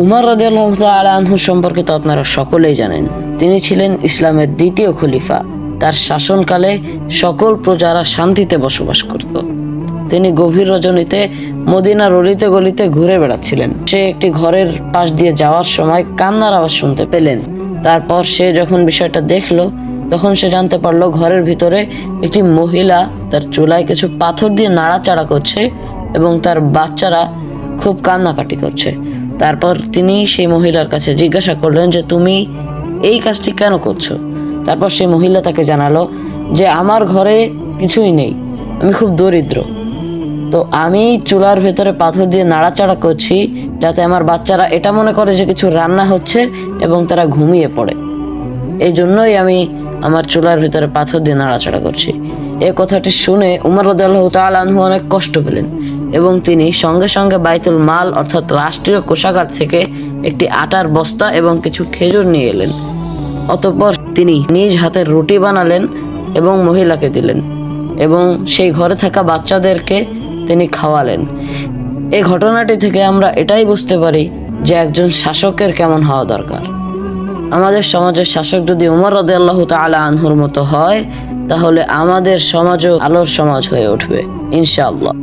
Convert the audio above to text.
উমর রাদিয়াল্লাহু তাআলা আনহু সম্পর্কে তো আপনারা সকলেই জানেন। তিনি ছিলেন ইসলামের দ্বিতীয় খলিফা। তার শাসনকালে সকল প্রজারা শান্তিতে বসবাস করত। তিনি গভীর রজনীতে মদিনার অলিতে গলিতে ঘুরে বেড়াচ্ছিলেন। সে একটি ঘরের পাশ দিয়ে যাওয়ার সময় কান্নার আওয়াজ শুনতে পেলেন। তারপর সে যখন বিষয়টা দেখল, তখন সে জানতে পারল ঘরের ভিতরে একটি মহিলা তার চুলায় কিছু পাথর দিয়ে নাড়াচাড়া করছে এবং তার বাচ্চারা খুব কান্নাকাটি করছে। তারপর তিনি সেই মহিলার কাছে জিজ্ঞাসা করলেন যে, তুমি এই কাজটি কেন করছ? তারপর সেই মহিলা তাকে জানালো যে, আমার ঘরে কিছুই নেই, আমি খুব দরিদ্র। তো আমি চুলার ভেতরে পাথর দিয়ে নাড়াচাড়া করছি যাতে আমার বাচ্চারা এটা মনে করে যে কিছু রান্না হচ্ছে এবং তারা ঘুমিয়ে পড়ে। এই জন্যই আমি আমার চুলার ভিতরে পাথর দিয়ে নাড়াচাড়া করছি। এ কথাটি শুনে উমর রদাল্লাহ তালহু অনেক কষ্ট পেলেন। এবং তিনি সঙ্গে সঙ্গে বাইতুল মাল, অর্থাৎ রাষ্ট্রীয় কোষাগার থেকে একটি আটার বস্তা এবং কিছু খেজুর নিয়ে এলেন। অতঃপর তিনি নিজ হাতের রুটি বানালেন এবং মহিলাকে দিলেন এবং সেই ঘরে থাকা বাচ্চাদেরকে তিনি খাওয়ালেন। এই ঘটনাটি থেকে আমরা এটাই বুঝতে পারি যে একজন শাসকের কেমন হওয়া দরকার। আমাদের সমাজের শাসক যদি উমর রদে আল্লাহ তালা আনহুর মতো হয়, তাহলে আমাদের সমাজও আলোর সমাজ হয়ে উঠবে, ইনশাআল্লাহ।